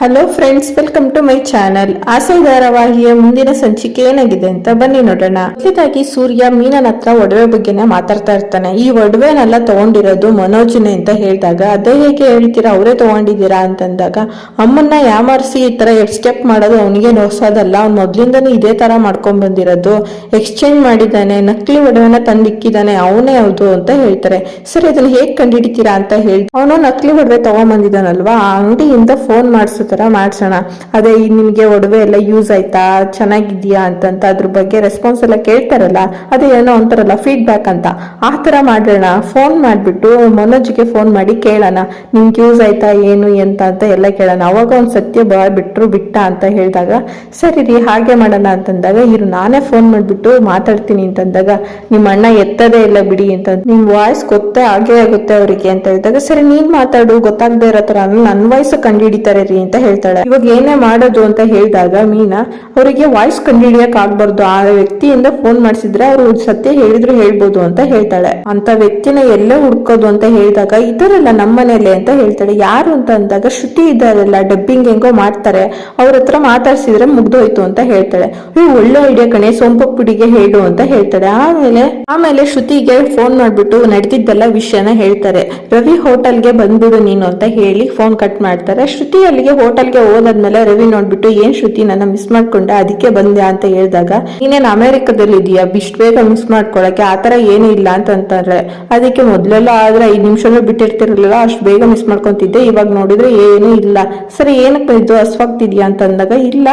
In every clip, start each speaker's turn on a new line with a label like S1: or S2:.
S1: Hello friends welcome to my channel Aase ಧಾರಾವಾಹಿಯ ಮುಂದಿನ ಸಂಚಿಕೆ ಏನಾಗಿದೆ ಅಂತ ಬನ್ನಿ ನೋಡೋಣ. ಮೊದಲಾಗಿ ಸೂರ್ಯ ಮೀನನ ಹತ್ರ ಒಡವೆ ಬಗ್ಗೆನೇ ಮಾತಾಡ್ತಾ ಇರ್ತಾನೆ. ಈ ಒಡವೆನೆಲ್ಲ ತಗೊಂಡಿರೋದು ಮನೋಜನೆ ಅಂತ ಹೇಳಿದಾಗ, ಅದೇ ಹೇಗೆ ಹೇಳ್ತೀರಾ, ಅವರೇ ತಗೊಂಡಿದ್ದೀರಾ ಅಂತಂದಾಗ, ಅಮ್ಮನ್ನ ಯಾಮಾರಿಸಿ ಈ ತರ ಸ್ಟೆಪ್ ಮಾಡೋದು ಅವನಿಗೆ ನೋಸೋದಲ್ಲ, ಅವ್ನು ಮೊದ್ಲಿಂದನೂ ಇದೇ ತರ ಮಾಡ್ಕೊಂಡ್ ಬಂದಿರೋದು. ಎಕ್ಸ್ಚೇಂಜ್ ಮಾಡಿದ್ದಾನೆ, ನಕಲಿ ಒಡವೆನ ತಂದಿಕ್ಕಿದ್ದಾನೆ, ಅವನೇ ಹೌದು ಅಂತ ಹೇಳ್ತಾರೆ. ಸರಿ, ಅದನ್ನ ಹೇಗ್ ಕಂಡಿಡಿತೀರಾ ಅಂತ ಹೇಳಿ ಅವನು ನಕಲಿ ಒಡವೆ ತಗೊಂಬಂದಿದ್ದಾನಲ್ವಾ ಆ ಅಂಗಡಿಯಿಂದ ಫೋನ್ ಮಾಡಿಸೋ ತರ ಮಾಡ್ಸೋಣ. ಅದೇ ಈ ನಿಮ್ಗೆ ಒಡವೆ ಎಲ್ಲ ಯೂಸ್ ಆಯ್ತಾ? ಚೆನ್ನಾಗಿದೆಯಾ ಅಂತಂತ ಅದ್ರ ಬಗ್ಗೆ ರೆಸ್ಪಾನ್ಸ್ ಎಲ್ಲ ಕೇಳ್ತಾರಲ್ಲ, ಅದೇ ಏನೋ ಅಂತಾರಲ್ಲ ಫೀಡ್ಬ್ಯಾಕ್ ಅಂತ. ಆ ಥರ ಮಾಡೋಣ ಫೋನ್ ಮಾಡಿಬಿಟ್ಟು ಮನೋಜ್ಗೆ ಫೋನ್ ಮಾಡಿ ಕೇಳೋಣ. ನಿಮ್ಗೆ ಯೂಸ್ ಆಯ್ತಾ, ಏನು, ಎಂತ ಅಂತ ಎಲ್ಲ ಕೇಳೋಣ. ಅವಾಗ ಒಂದು ಸತ್ಯ ಬಾಯ್ ಬಿಟ್ರು, ಬಿಟ್ಟ ಅಂತ ಹೇಳಿದಾಗ, ಸರಿ ರೀ, ಹಾಗೆ ಮಾಡೋಣ ಅಂತಂದಾಗ, ಇರು, ನಾನೇ ಫೋನ್ ಮಾಡಿಬಿಟ್ಟು ಮಾತಾಡ್ತೀನಿ ಅಂತಂದಾಗ, ನಿಮ್ಮ ಅಣ್ಣ ಎತ್ತದೇ ಇಲ್ಲ ಬಿಡಿ ಅಂತ ನಿಮ್ಮ ವಾಯ್ಸ್ ಗೊತ್ತೇ ಆಗೇ ಆಗುತ್ತೆ ಅವರಿಗೆ ಅಂತ ಹೇಳಿದಾಗ, ಸರಿ, ನೀನು ಮಾತಾಡು, ಗೊತ್ತಾಗದೇ ಇರೋ ಥರ ನನ್ನ ವಾಯ್ಸ್ ಕಂಡುಹಿಡಿತಾರೆ ರೀ ಅಂತ ಹೇಳ್ತಾಳೆ. ಇವಾಗ ಏನೇ ಮಾಡೋದು ಅಂತ ಹೇಳಿದಾಗ ಮೀನಾ, ಅವರಿಗೆ ವಾಯ್ಸ್ ಕಂಡುಹಿಡಿಯಕ್ ಆಗ್ಬಾರ್ದು ಆ ವ್ಯಕ್ತಿಯಿಂದ ಫೋನ್ ಮಾಡಿಸಿದ್ರೆ ಅವರು ಸತ್ಯ ಹೇಳಿದ್ರು ಹೇಳ್ಬೋದು ಅಂತ ಹೇಳ್ತಾಳೆ. ಅಂತ ವ್ಯಕ್ತಿನ ಎಲ್ಲೇ ಹುಡ್ಕೋದು ಅಂತ ಹೇಳಿದಾಗ, ಇದರಲ್ಲ ನಮ್ಮನೇಲೆ ಅಂತ ಹೇಳ್ತಾಳೆ. ಯಾರು ಅಂತ ಅಂದಾಗ ಶ್ರುತಿ ಇದ್ದಾರಲ್ಲ ಡಬ್ಬಿಂಗ್ ಹೆಂಗೋ ಮಾಡ್ತಾರೆ. ಅವ್ರ ಹತ್ರ ಮಾತಾಡ್ಸಿದ್ರೆ ಮುಗ್ದೋಯ್ತು ಅಂತ ಹೇಳ್ತಾಳೆ. ಇವ್ ಒಳ್ಳೆ ಐಡಿಯಾ ಕಣೆ ಸೋಂಪಪ್ಪುಡಿಗೆ ಹೇಳು ಅಂತ ಹೇಳ್ತಾಳೆ. ಆಮೇಲೆ ಆಮೇಲೆ ಶ್ರುತಿಗೆ ಫೋನ್ ಮಾಡ್ಬಿಟ್ಟು ನಡೆದಿದ್ದೆಲ್ಲ ವಿಷಯನ ಹೇಳ್ತಾರೆ. ರವಿ ಹೋಟೆಲ್ಗೆ ಬಂದ್ಬಿಡು ನೀನು ಅಂತ ಹೇಳಿ ಫೋನ್ ಕಟ್ ಮಾಡ್ತಾರೆ. ಶ್ರುತಿ ಅಲ್ಲಿಗೆ ಹೋಟೆಲ್ಗೆ ಹೋದಾದ್ಮೇಲೆ ರವಿ ನೋಡ್ಬಿಟ್ಟು, ಏನ್ ಶ್ರುತಿ, ನನ್ನ ಮಿಸ್ ಮಾಡ್ಕೊಂಡ, ಅದಕ್ಕೆ ಬಂದೆ ಅಂತ ಹೇಳಿದಾಗ, ನೀನೇನ್ ಅಮೆರಿಕದಲ್ಲಿ ಇದೀಯಾ ಬಿಷ್ಟ್ ಬೇಗ ಮಿಸ್ ಮಾಡ್ಕೊಳಕ್ಕೆ ಆತರ ಏನೂ ಇಲ್ಲ ಅಂತ ಅಂತಾರೆ. ಅದಕ್ಕೆ ಮೊದ್ಲೆಲ್ಲ ಆದ್ರೆ ಐದ್ ನಿಮಿಷನೂ ಬಿಟ್ಟಿರ್ತಿರ್ಲಿಲ್ಲ, ಅಷ್ಟು ಬೇಗ ಮಿಸ್ ಮಾಡ್ಕೊಂತಿದ್ದೆ. ಇವಾಗ ನೋಡಿದ್ರೆ ಏನೂ ಇಲ್ಲ. ಸರಿ, ಏನಕ್ಕೆ ಇದು ಹಸ್ವಾಗ್ತಿದ್ಯಾ ಅಂತ ಅಂದಾಗ, ಇಲ್ಲ,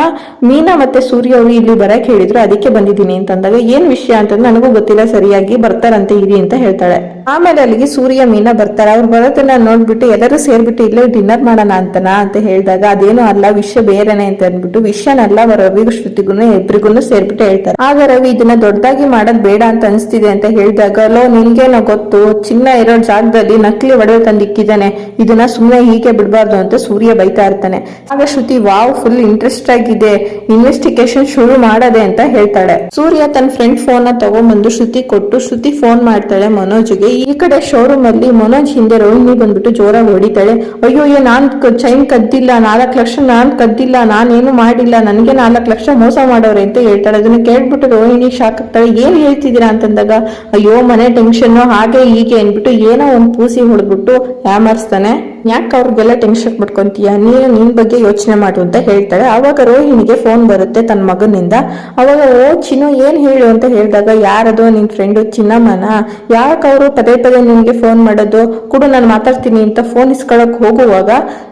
S1: ಮೀನಾ ಮತ್ತೆ ಸೂರ್ಯ ಅವರು ಇಲ್ಲಿ ಬರಕ್ ಹೇಳಿದ್ರು, ಅದಕ್ಕೆ ಬಂದಿದ್ದೀನಿ ಅಂತ ಅಂದಾಗ, ಏನ್ ವಿಷಯ ಅಂತಂದ್ರೆ ನನಗೂ ಗೊತ್ತಿಲ್ಲ, ಸರಿಯಾಗಿ ಬರ್ತಾರಂತೆ, ಇರಿ ಅಂತ ಹೇಳ್ತಾಳೆ. ಆಮೇಲೆ ಅಲ್ಲಿಗೆ ಸೂರ್ಯ, ಮೀನಾ ಬರ್ತಾರೆ ಅವ್ರು ಬರೋದನ್ನ ನೋಡ್ಬಿಟ್ಟು, ಎಲ್ಲರೂ ಸೇರ್ಬಿಟ್ಟು ಇಲ್ಲೇ ಡಿನ್ನರ್ ಮಾಡೋಣ ಅಂತನಾ? ಅಂತ ಹೇಳಿದಾಗ ಅದೇನು ಅಲ್ಲ ವಿಷಯ ಬೇರೆನೆ ಅಂತ ಅಂದ್ಬಿಟ್ಟು ವಿಷಯನಲ್ಲ ರವಿಗೂ ಶ್ರುತಿಗೂ ಇಬ್ರಿಗೂ ಸೇರ್ಬಿಟ್ಟು ಹೇಳ್ತಾರೆ. ಆಗ ರವಿ ಇದನ್ನ ದೊಡ್ಡದಾಗಿ ಮಾಡೋದ್ ಬೇಡ ಅಂತ ಅನಿಸ್ತಿದೆ ಅಂತ ಹೇಳಿದಾಗ, ಲೋ, ನಿನ್ಗೇನೋ ಗೊತ್ತು, ಚಿನ್ನ ಇರೋ ಜಾಗದಲ್ಲಿ ನಕಲಿ ಒಡವೆ ತಂದಿಕ್ಕಿದ್ದಾನೆ, ಇದನ್ನ ಸುಮ್ಮನೆ ಹೀಗೆ ಬಿಡಬಾರ್ದು ಅಂತ ಸೂರ್ಯ ಬೈತಾ ಇರ್ತಾನೆ. ಆಗ ಶ್ರುತಿ, ವಾವ್ ಫುಲ್ ಇಂಟ್ರೆಸ್ಟ್ ಆಗಿದೆ ಇನ್ವೆಸ್ಟಿಗೇಷನ್ ಶುರು ಮಾಡದೆ ಅಂತ ಹೇಳ್ತಾಳೆ. ಸೂರ್ಯ ತನ್ನ ಫ್ರೆಂಡ್ ಫೋನ್ನ ತಗೊಂಡ್ಬಂದು ಶ್ರುತಿ ಕೊಟ್ಟು, ಶ್ರುತಿ ಫೋನ್ ಮಾಡ್ತಾಳೆ ಮನೋಜ್ಗೆ. ಈ ಕಡೆ ಶೋರೂಮ್ ಅಲ್ಲಿ ಮನೋಜ್ ಹಿಂದೆ ರೋಹಿಣಿ ಬಂದ್ಬಿಟ್ಟು ಜೋರಾಗಿ ಹೊಡಿತಾಳೆ. ಅಯ್ಯೋ ನಾನ್ ಚೈನ್ ಕದ್ದಿಲ್ಲ ನಾಲ್ಕು ಲಕ್ಷ ನಾನು ಕದ್ದಿಲ್ಲ, ನಾನೇನು ಮಾಡಿಲ್ಲ, ನನಗೆ ನಾಲ್ಕು ಲಕ್ಷ ಮೋಸ ಮಾಡೋರು ಅಂತ ಹೇಳ್ತಾಳೆ ಅದನ್ನ ಕೇಳ್ಬಿಟ್ಟು ರೋಹಿಣಿ ಶಾಕ್ ಆಗ್ತಾಳೆ. ಏನ್ ಹೇಳ್ತಿದ್ದೀರಾ ಅಂತಂದಾಗ, ಅಯ್ಯೋ ಮನೆ ಟೆನ್ಷನ್ನು ಹಾಗೆ ಹೀಗೆ ಅನ್ಬಿಟ್ಟು ಏನೋ ಒಂದು ಪೂಸಿ ಹೊಡೆದ್ಬಿಟ್ಟು ಯಾಮರ್ಸ್ತಾನೆ ಯಾಕೆ ಅವ್ರಿಗೆಲ್ಲ ಟೆನ್ಷನ್ ಮಾಡ್ಕೊಂತೀಯ ನೀನು ನಿನ್ ಬಗ್ಗೆ ಯೋಚನೆ ಮಾಡು ಅಂತ ಹೇಳ್ತಾಳೆ. ಅವಾಗ ರೋಹಿಣಿಗೆ ಫೋನ್ ಬರುತ್ತೆ ತನ್ನ ಮಗನಿಂದ. ಅವಾಗ ಓ, ಚಿನ್ನು ಏನ್ ಹೇಳು ಅಂತ ಹೇಳಿದಾಗ, ಯಾರದು? ನಿನ್ ಫ್ರೆಂಡು ಚಿನ್ನಮ್ಮನ? ಯಾಕೆ ಅವರು ಪದೇ ಪದೇ ನಿನ್ಗೆ ಫೋನ್ ಮಾಡೋದು? ಕೂಡ, ನಾನು ಮಾತಾಡ್ತೀನಿ ಅಂತ ಫೋನ್ ಇಸ್ಕೊಳಕ್ ಹೋಗುವಾಗ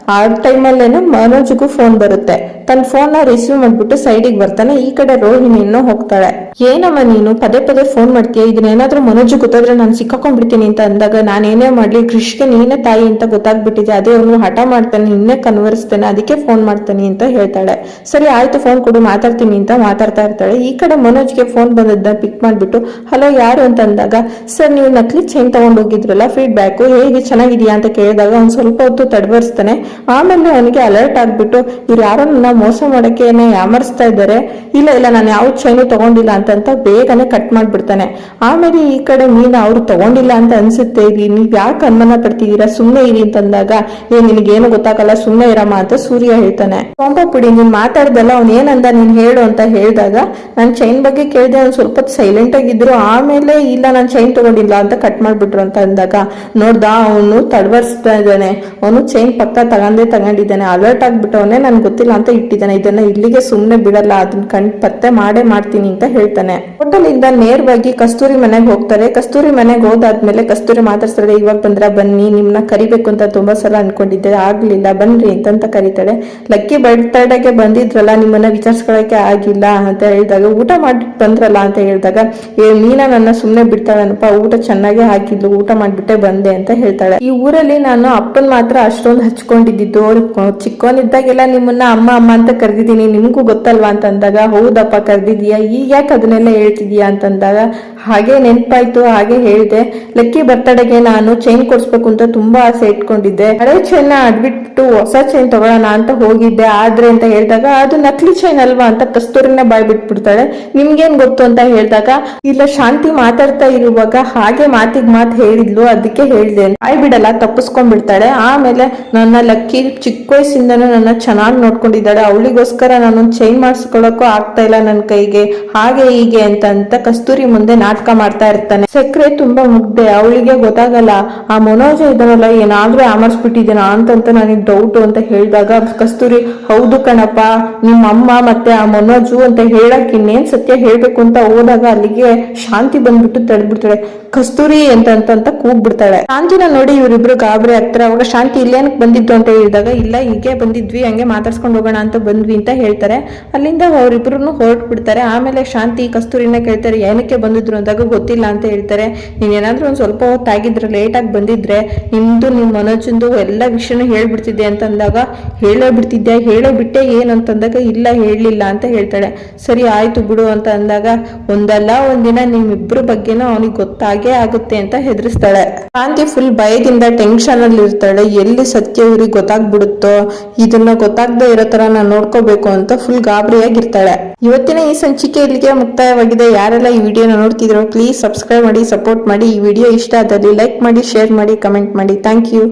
S1: ಆ ಟೈಮಲ್ಲೇನೆ ಮನೋಜ್ಗೂ ಫೋನ್ ಬರುತ್ತೆ. ತನ್ನ ಫೋನ್ನ ರಿಸೀವ್ ಮಾಡ್ಬಿಟ್ಟು ಸೈಡಿಗೆ ಬರ್ತಾನೆ. ಈ ಕಡೆ ರೋಹಿಣಿ ಇನ್ನೂ ಹೋಗ್ತಾಳೆ. ಏನಮ್ಮ ನೀನು? ಪದೇ ಪದೇ ಫೋನ್ ಮಾಡ್ತೀಯ? ಇದನ್ನ ಏನಾದರೂ ಮನೋಜ್ ಗೊತ್ತಾದ್ರೆ ನಾನು ಸಿಕ್ಕಾಕೊಂಡ್ಬಿಡ್ತೀನಿ ಅಂತ ಅಂದಾಗ ನಾನು ಏನೇ ಮಾಡ್ಲಿ ಕೃಷ್ಗೆ ನೀನೇ ತಾಯಿ ಅಂತ ಗೊತ್ತಾಗ್ಬಿಟ್ಟಿದೆ. ಅದೇ ಅವನು ಹಠ ಮಾಡ್ತಾನೆ ನಿನ್ನೆ ಕನ್ವರ್ಸ್ತಾನೆ ಅದಕ್ಕೆ ಫೋನ್ ಮಾಡ್ತಾನೆ ಅಂತ ಹೇಳ್ತಾಳೆ. ಸರಿ, ಆಯ್ತು ಫೋನ್ ಕೊಡು, ಮಾತಾಡ್ತೀನಿ ಅಂತ ಮಾತಾಡ್ತಾ ಇರ್ತಾಳೆ. ಈ ಕಡೆ ಮನೋಜ್ಗೆ ಫೋನ್ ಬಂದದ್ದ ಪಿಕ್ ಮಾಡ್ಬಿಟ್ಟು ಹಲೋ ಯಾರು ಅಂತ ಅಂದಾಗ ಸರ್ ನೀವು ನಕಲಿ ಚೈನ್ ತಗೊಂಡೋಗಿದ್ರಲ್ಲ ಫೀಡ್ಬ್ಯಾಕ್ ಹೇಗೆ, ಚೆನ್ನಾಗಿದೆಯಾ? ಅಂತ ಕೇಳಿದಾಗ ಅವ್ನು ಸ್ವಲ್ಪ ಹೊತ್ತು ತಡವರ್ಸ್ತಾನೆ. ಆಮೇಲೆ ಅವನಿಗೆ ಅಲರ್ಟ್ ಆಗ್ಬಿಟ್ಟು, ಇವ್ರು ಯಾರೋ ನನ್ನ ಮೋಸ ಮಾಡಕ್ಕೆ ಯಾಮರ್ಸ್ತಾ ಇದ್ದಾರೆ, ಇಲ್ಲ ಇಲ್ಲ, ನಾನು ಯಾವ ಚೈನು ತಗೊಂಡಿಲ್ಲ ಅಂತಂತ ಬೇಗನೆ ಕಟ್ ಮಾಡ್ಬಿಡ್ತಾನೆ. ಆಮೇಲೆ ಈ ಕಡೆ ಮೀನ್ ಅವ್ರು ತಗೊಂಡಿಲ್ಲ ಅಂತ ಅನ್ಸುತ್ತೆ ಇರಿ ನೀವ್ ಯಾಕೆ ಅನುಮಾನ ಪಡ್ತಿದ್ದೀರಾ ಸುಮ್ನೆ ಇರಿ ಅಂತಂದಾಗ, ಏ, ನಿನಗೇನು ಗೊತ್ತಾಗಲ್ಲ, ಸುಮ್ನೆ ಇರಮ್ಮ, ಅಂತ ಸೂರ್ಯ ಹೇಳ್ತಾನೆ. ಸೋಂಪ ಪುಡಿ, ನೀನ್ ಮಾತಾಡ್ದಲ್ಲ, ಅವ್ನು ಏನಂದ ನೀನ್ ಹೇಳು, ಅಂತ ಹೇಳಿದಾಗ, ನಾನ್ ಚೈನ್ ಬಗ್ಗೆ ಕೇಳಿದೆ, ಅವ್ನು ಸ್ವಲ್ಪ ಸೈಲೆಂಟ್ ಆಗಿದ್ರು, ಆಮೇಲೆ ಇಲ್ಲ, ನಾನ್ ಚೈನ್ ತಗೊಂಡಿಲ್ಲ ಅಂತ ಕಟ್ ಮಾಡ್ಬಿಟ್ರು, ಅಂತ ಅಂದಾಗ, ನೋಡ್ದ, ಅವನು ತಡವರ್ಸ್ತಾ ಇದ್ದಾನೆ. ಅವನು ಚೈನ್ ಪಕ್ಕ ತಗೊಂಡೇ ತಗೊಂಡಿದ್ದಾನೆ ಅಲರ್ಟ್ ಆಗ್ಬಿಟ್ಟವನೇ, ನನ್ಗೆ ಗೊತ್ತಿಲ್ಲ ಅಂತ ಇಟ್ಟಿದ್ದಾನೆ. ಇದನ್ನ ಇಲ್ಲಿಗೆ ಸುಮ್ನೆ ಬಿಡಲ್ಲ. ಅದನ್ನ ಕಣ್ ಪತ್ತೆ ಮಾಡೇ ಮಾಡ್ತೀನಿ ಅಂತ ಹೇಳ್ತಾನೆ. ಹೋಟೆಲ್ ಇಂದ ನೇರವಾಗಿ ಕಸ್ತೂರಿ ಮನೆಗೆ ಹೋಗ್ತಾರೆ. ಕಸ್ತೂರಿ ಮನೆಗೆ ಹೋದಾದ್ಮೇಲೆ ಕಸ್ತೂರಿ ಮಾತಾಡ್ಸ್ತಾರೆ, ಇವಾಗ ಬಂದ್ರ? ಬನ್ನಿ. ನಿಮ್ನ ಕರಿಬೇಕು ಅಂತ ತುಂಬಾ ಸಲ ಅನ್ಕೊಂಡಿದ್ದೆ. ಆಗ್ಲಿಲ್ಲ. ಬನ್ರಿ ಅಂತಂತ ಕರೀತಾಳೆ ಲಕ್ಕಿ ಬರ್ತ್ಡೇಗೆ ಬಂದಿದ್ರಲ್ಲ, ನಿಮ್ಮನ್ನ ವಿಚಾರಿಸ್ಕೊಳಕ್ಕೆ ಆಗಿಲ್ಲ ಅಂತ ಹೇಳಿದಾಗ, ಊಟ ಮಾಡಿ ಬಂದ್ರಲ್ಲ ಅಂತ ಹೇಳಿದಾಗ, ಏ, ಮೀನಾ ನನ್ನ ಸುಮ್ನೆ ಬಿಡ್ತಾಳನಪ್ಪ. ಊಟ ಚೆನ್ನಾಗೇ ಹಾಕಿದ್ಲು ಊಟ ಮಾಡ್ಬಿಟ್ಟೆ ಬಂದೆ ಅಂತ ಹೇಳ್ತಾಳೆ. ಈ ಊರಲ್ಲಿ ನಾನು ಅಪ್ಪನ್ ಮಾತ್ರ ಅಷ್ಟೊಂದು ಹಚ್ಕೊಂಡಿದ್ದು. ಚಿಕ್ಕವನಿದ್ದಾಗೆಲ್ಲ ನಿಮ್ಮನ್ನ ಅಮ್ಮ ಅಮ್ಮ ಅಂತ ಕರೆದಿದ್ದೀನಿ, ನಿಮಗೂ ಗೊತ್ತಲ್ವಾ ಅಂತಂದಾಗ, ಹೌದಪ್ಪ ಕರೆದಿದ್ಯಾ ಈಗ ಯಾಕೆ ಅದನ್ನೆಲ್ಲ ಹೇಳ್ತಿದ್ಯಾ ಅಂತಂದಾಗ, ಹಾಗೆ ನೆನಪಾಯ್ತು, ಹಾಗೆ ಹೇಳಿದೆ. ಲಕ್ಕಿ ಬರ್ತಡೆಗೆ ನಾನು ಚೈನ್ ಕೊಡ್ಸ್ಬೇಕು ಅಂತ ತುಂಬಾ ಆಸೆ ಇಟ್ಕೊಂಡಿದ್ದೆ. ಹಳೆ ಚೈನ್ ಅಡ್ಬಿಟ್ಟು ಹೊಸ ಚೈನ್ ತಗೊಳ್ಳೋಣ ಅಂತ ಹೋಗಿದ್ದೆ. ಆದ್ರೆ ಅಂತ ಹೇಳಿದಾಗ, ಅದು ನಕಲಿ ಚೈನ್ ಅಲ್ವಾ ಅಂತ ಕಸ್ತೂರಿನ ಬಾಯ್ ಬಿಟ್ಬಿಡ್ತಾಳೆ. ನಿಮ್ಗೇನ್ ಗೊತ್ತು ಅಂತ ಹೇಳಿದಾಗ, ಇಲ್ಲ ಶಾಂತಿ ಮಾತಾಡ್ತಾ ಇರುವಾಗ ಹಾಗೆ ಮಾತಿಗೆ ಮಾತು ಹೇಳಿದ್ಲು, ಅದಕ್ಕೆ ಹೇಳಿದೆ. ಬಾಯ್ ಬಿಡಲ್ಲ, ತಪ್ಪಿಸ್ಕೊಂಡ್ಬಿಡ್ತಾಳೆ. ಆಮೇಲೆ ನನ್ನ ಲಕ್ಕಿ ಚಿಕ್ಕ ವಯಸ್ಸಿಂದನೂ ನನ್ನ ಚೆನ್ನಾಗಿ ನೋಡ್ಕೊಂಡಿದ್ದಾಳೆ. ಅವಳಿಗೋಸ್ಕರ ನಾನು ಚೈನ್ ಮಾಡಿಸ್ಕೊಳಕ್ಕೂ ಆಗ್ತಾ ಇಲ್ಲ ನನ್ನ ಕೈಗೆ. ಹಾಗೆ ಹೀಗೆ ಅಂತ ಅಂತ ಕಸ್ತೂರಿ ಮುಂದೆ ನಾಟಕ ಮಾಡ್ತಾ ಇರ್ತಾನೆ. ಸಕ್ರೆ ತುಂಬಾ ಮುಗ್ದೆ ಅವಳಿಗೆ ಗೊತ್ತಾಗಲ್ಲ, ಆ ಮನೋಜ ಇದನ್ನೆಲ್ಲ ಏನಾದ್ರೂ ಆಮರ್ಸ್ಬಿಟ್ಟಿದ್ದೀನಾ ಅಂತಂತ ನನಗೆ ಡೌಟ್ ಅಂತ ಹೇಳಿದಾಗ ಕಸ್ತೂರಿ, ಹೌದು ಕಣಪ್ಪ ನಿಮ್ಮ ಅಮ್ಮ ಮತ್ತೆ ಆ ಮನೋಜು ಅಂತ ಹೇಳಕ್ ಇನ್ನೇನ್ ಸತ್ಯ ಹೇಳ್ಬೇಕು ಅಂತ ಹೋದಾಗ ಅಲ್ಲಿಗೆ ಶಾಂತಿ ಬಂದ್ಬಿಟ್ಟು ತಡೆದ್ಬಿಡ್ತಾಳೆ. ಕಸ್ತೂರಿ ಅಂತ ಅಂತ ಕೂಗ್ಬಿಡ್ತಾಳೆ. ಶಾಂತಿನ ನೋಡಿ ಇವರಿಬ್ರು ಗಾಬರಿ ಆಗ್ತಾರೆ. ಅವಾಗ ಶಾಂತಿ ಇಲ್ಲೇನಕ್ ಬಂದಿದ್ದು ಅಂತ ಹೇಳಿದಾಗ, ಇಲ್ಲ, ಹೀಗೆ ಬಂದಿದ್ವಿ, ಹಂಗೆ ಮಾತಾಡ್ಸ್ಕೊಂಡು ಹೋಗೋಣ ಅಂತ ಬಂದ್ವಿ ಅಂತ ಹೇಳ್ತಾರೆ. ಅಲ್ಲಿಂದ ಅವರಿಬ್ರು ಹೊರಟು ಬಿಡ್ತಾರೆ ಆಮೇಲೆ ಶಾಂತಿ ಕಸ್ತೂರಿನ ಕೇಳ್ತಾರೆ, ಏನಕ್ಕೆ ಬಂದಿದ್ರು? ಅಂದಾಗ, ಗೊತ್ತಿಲ್ಲ ಅಂತ ಹೇಳ್ತಾರೆ. ನೀನೇನಾದ್ರೂ ಒಂದ್ ಸ್ವಲ್ಪ ಹೊತ್ತಾಗಿದ್ರೆ ಲೇಟಾಗಿ ಬಂದಿದ್ರೆ, ನಿಮ್ದು, ನಿಮ್ ಮನೋಜಂದು ಎಲ್ಲ ವಿಷಯನೂ ಹೇಳ್ಬಿಡ್ತಿದ್ದೆ ಅಂತ ಅಂದಾಗ, ಹೇಳೇ ಬಿಡ್ತಿದ್ದೆ ಹೇಳೋ ಬಿಟ್ಟೆ ಏನಂತಂದಾಗ ಅಂತಂದಾಗ ಇಲ್ಲ ಹೇಳಲಿಲ್ಲ ಅಂತ ಹೇಳ್ತಾಳೆ. ಸರಿ, ಆಯ್ತು ಬಿಡು ಅಂತ ಅಂದಾಗ, ಒಂದಲ್ಲ, ಒಂದಿನ ನಿಮ್ಮಿಬ್ರ ಬಗ್ಗೆನೂ ಅವನಿಗೆ ಗೊತ್ತಾಗೇ ಆಗುತ್ತೆ ಅಂತ ಹೆದರಿಸ್ತಾಳೆ. ಶಾಂತಿ ಫುಲ್ ಭಯದಿಂದ ಟೆನ್ಷನ್ ಅಲ್ಲಿ ಇರ್ತಾಳೆ ಎಲ್ಲಿ ಸತ್ಯ ಇವ್ರಿಗೆ ಗೊತ್ತಾಗ್ಬಿಡುತ್ತೋ, ಇದನ್ನ ಗೊತ್ತಾಗದೆ ಇರೋ ತರ ನಾನು ನೋಡ್ಕೋಬೇಕು ಅಂತ ಫುಲ್ ಗಾಬರಿಯಾಗಿರ್ತಾಳೆ. ಇವತ್ತಿನ ಈ ಸಂಚಿಕೆ ಇಲ್ಲಿಗೆ ಮುಕ್ತಾಯವಾಗಿದೆ. ಯಾರೆಲ್ಲ ಈ ವಿಡಿಯೋನ ನೋಡ್ತಿದ್ರು ಪ್ಲೀಸ್ ಸಬ್ಸ್ಕ್ರೈಬ್ ಮಾಡಿ ಸಪೋರ್ಟ್ ಮಾಡಿ. ಈ ವಿಡಿಯೋ ಇಷ್ಟ ಆದಲ್ಲಿ ಲೈಕ್ ಮಾಡಿ ಶೇರ್ ಮಾಡಿ ಕಮೆಂಟ್ ಮಾಡಿ. Thank you